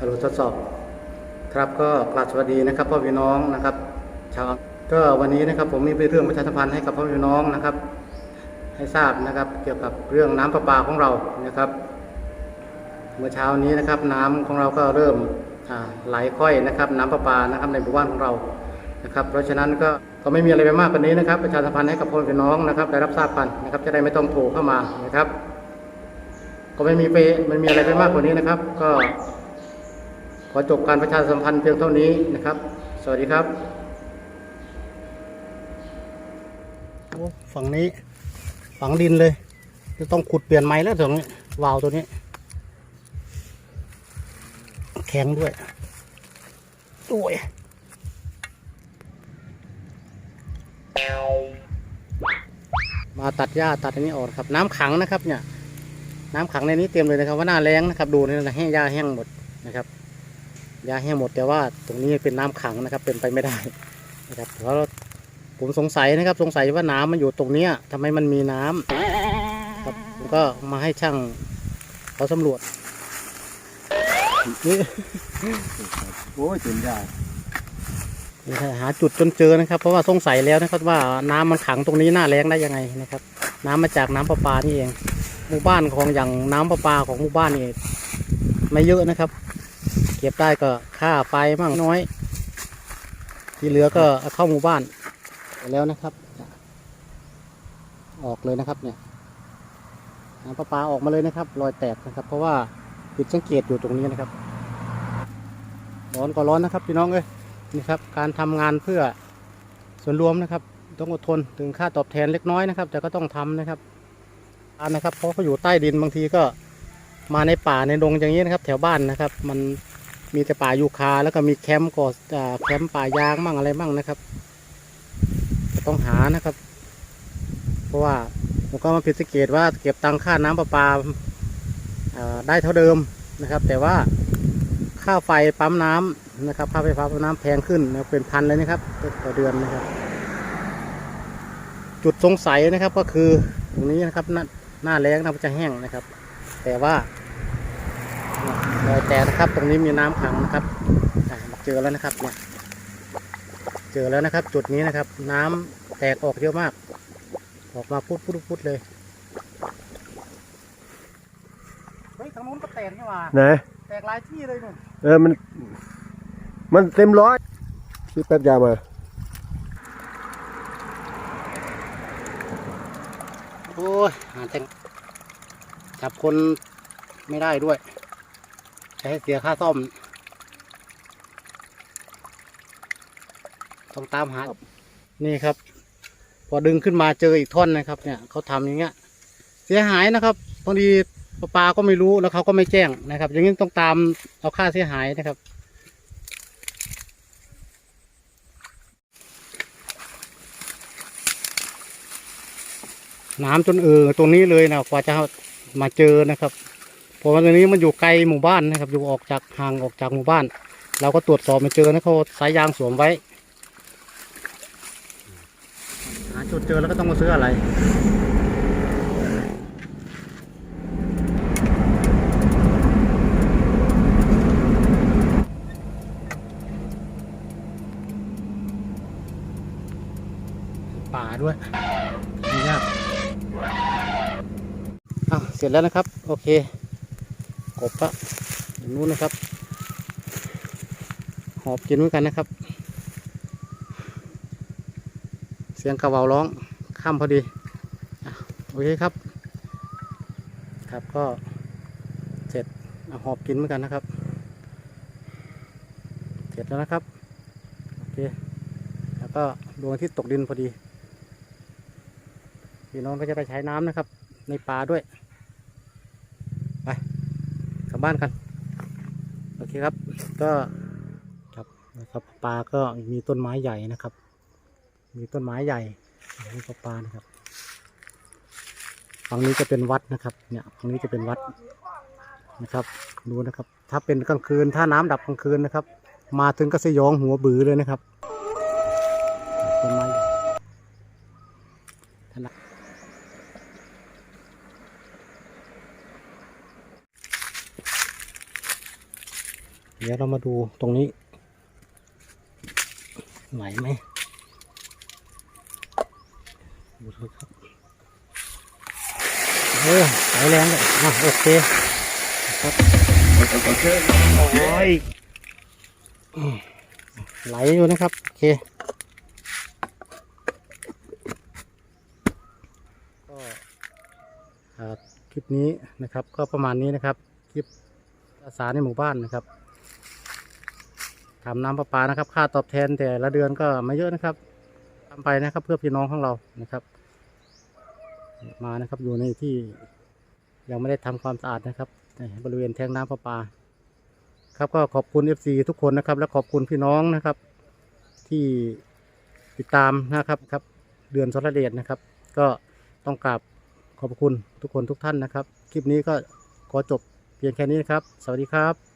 ฮัลโหลทดสอบครับก็กราบสวัสดีนะครับพ่อพี่น้องนะครับชาวก็วันนี้นะครับผมมีเรื่องประชาสัมพันธ์ให้กับพ่อพี่น้องนะครับ ให้ทราบนะครับ เกี่ยวกับเรื่องน้ำประปาของเรานะครับ เมื่อเช้านี้นะครับ น้ำของเราก็เริ่มไหลค่อยนะครับ น้ำประปานะครับในหมู่บ้านของเรานะครับ เพราะฉะนั้นก็ก็ไม่มีอะไรไปมากกว่านี้นะครับ ประชาสัมพันธ์ให้กับพ่อพี่น้องนะครับได้รับทราบกันนะครับ จะได้ไม่ต้องโทรเข้ามานะครับ ก็ไม่มีไปไม่มีอะไรไปมากกว่านี้นะครับ ก็ ขอจบการประชาสัมพันธ์เพียงเท่านี้นะครับ สวัสดีครับฝั่งนี้ฝังดินเลย จะต้องขุดเปลี่ยนไม้แล้วตรงนี้วาวตัวนี้ แข็งด้วยโอ้ยมาตัดหญ้าตัดอันนี้ออกครับ น้ำขังนะครับเนี่ย น้ำขังในนี้เต็มเลยนะครับ ว่าหน้าแรงนะครับ ดูนี่นะแห้งหญ้าแห้งหมดนะครับ ยาแห้งหมดแต่ว่าตรงนี้เป็นน้ำขังนะครับเป็นไปไม่ได้นะครับเพราะผมสงสัยนะครับสงสัยว่าน้ำมันอยู่ตรงเนี้ยทำไมมันมีน้ำครับผมก็มาให้ช่างเขาสำรวจนี่โอ้ยจนได้นี่หาจุดจนเจอนะครับ เพราะว่าสงสัยแล้วนะครับว่าน้ำมันขังตรงนี้หน้าแรงได้ยังไงนะครับ น้ำมาจากน้ำประปานี่เองหมู่บ้านของอย่างน้ำประปาของหมู่บ้านนี่ไม่เยอะนะครับ เก็บได้ก็ค่าไฟมั่งน้อย ที่เหลือก็เอาเข้าหมู่บ้านไปแล้วนะครับ ออกเลยนะครับเนี่ยน้ำประปาออกมาเลยนะครับ รอยแตกนะครับ เพราะว่าผิดสังเกตอยู่ตรงนี้นะครับ ร้อนก็ร้อนนะครับพี่น้องเอ้ยนี่ครับ การทำงานเพื่อส่วนรวมนะครับ ต้องอดทนถึงค่าตอบแทนเล็กน้อยนะครับ แต่ก็ต้องทำนะครับการนะครับ เพราะเขาอยู่ใต้ดินบางทีก็ มาในป่าในดงอย่างนี้นะครับ แถวบ้านนะครับ มันมีแต่ป่ายูคาแล้วก็มีแคมป์ก่อแคมป์ป่ายางมั่งอะไรมั่งนะครับต้องหานะครับ เพราะว่าผมก็มาผิดสังเกตว่าเก็บตังค่าน้ำประปาได้เท่าเดิมนะครับ แต่ว่าค่าไฟปั๊มน้ำนะครับค่าไฟฟ้าปั๊มน้ำแพงขึ้นนะครับเป็นพันเลยนะครับต่อเดือนนะครับ จุดสงสัยนะครับก็คือตรงนี้นะครับหน้าหน้าแรงนะครับจะแห้งนะครับ แต่ว่ารอยแตกนะครับ ตรงนี้มีน้ำขังนะครับอ่าเจอแล้วนะครับเนี่ยเจอแล้วนะครับ จุดนี้นะครับ น้ำแตกออกเยอะมาก ออกมาพุดพุดพุดเลยเฮ้ยทางนู้นก็แตกนี่หว่าไหนแตกหลายที่เลยนู่นเออมัน มันเต็มร้อยซื้อแป๊บยามาโอ้ยหาแต่ จับคนไม่ได้ด้วย ใช้เสียค่าซ่อม ต้องตามหา นี่ครับ พอดึงขึ้นมาเจออีกท่อนนะครับ เนี่ยเขาทำอย่างเงี้ย เสียหายนะครับบางทีประปาก็ไม่รู้แล้วเขาก็ไม่แจ้งนะครับ อย่างนี้ต้องตามเอาค่าเสียหายนะครับน้ำจนเออตรงนี้เลยนะกว่าจะ มาเจอนะครับเพราะว่าตรงนี้มันอยู่ไกลหมู่บ้านนะครับ อยู่ออกจากห่างออกจากหมู่บ้าน เราก็ตรวจสอบมาเจอนะเขาสายยางสวมไว้หาจุดเจอแล้วก็ต้องมาซื้ออะไรป่าด้วย เสร็จแล้วนะครับ โอเค กบก็อย่างนู้นนะครับ หอบกินเหมือนกันนะครับ เสียงกระเวาร้องข้ามพอดีโอเคครับ ครับก็เสร็จหอบกินเหมือนกันนะครับ เสร็จแล้วนะครับ โอเค แล้วก็ดวงทิตย์ตกดินพอดีพี่น้องก็จะไปใช้น้ำนะครับ ในป่าด้วย บ้านกัน โอเคครับ ก็ครับนะครับป่าก็มีต้นไม้ใหญ่นะครับ มีต้นไม้ใหญ่นี่ก็ป่านะครับฝั่งนี้จะเป็นวัดนะครับ เนี่ยฝั่งนี้จะเป็นวัดนะครับดูนะครับ ถ้าเป็นกลางคืนถ้าน้ำดับกลางคืนนะครับ มาถึงก็สยองหัวบือเลยนะครับต้นไม้ เดี๋ยวเรามาดูตรงนี้ ไหวไหมดูเถอะครับเออไหลแรงเลยอะโอเคครับโอ้ยไหลอยู่นะครับ โอเคก็คลิปนี้นะครับ ก็ประมาณนี้นะครับ คลิปอาสาในหมู่บ้านนะครับ ทำน้ำประปานะครับ ค่าตอบแทนแต่ละเดือนก็ไม่เยอะนะครับทำไปนะครับ เพื่อพี่น้องของเรานะครับ มานะครับอยู่ในที่ยังไม่ได้ทำความสะอาดนะครับในบริเวณแทงน้ำประปา ครับก็ขอบคุณ FC ทุกคนนะครับ และขอบคุณพี่น้องนะครับ ที่ติดตามนะครับครับ เดือนสรเดชนะครับ ก็ต้องกราบขอบคุณทุกคนทุกท่านนะครับ คลิปนี้ก็ขอจบเพียงแค่นี้นะครับ สวัสดีครับ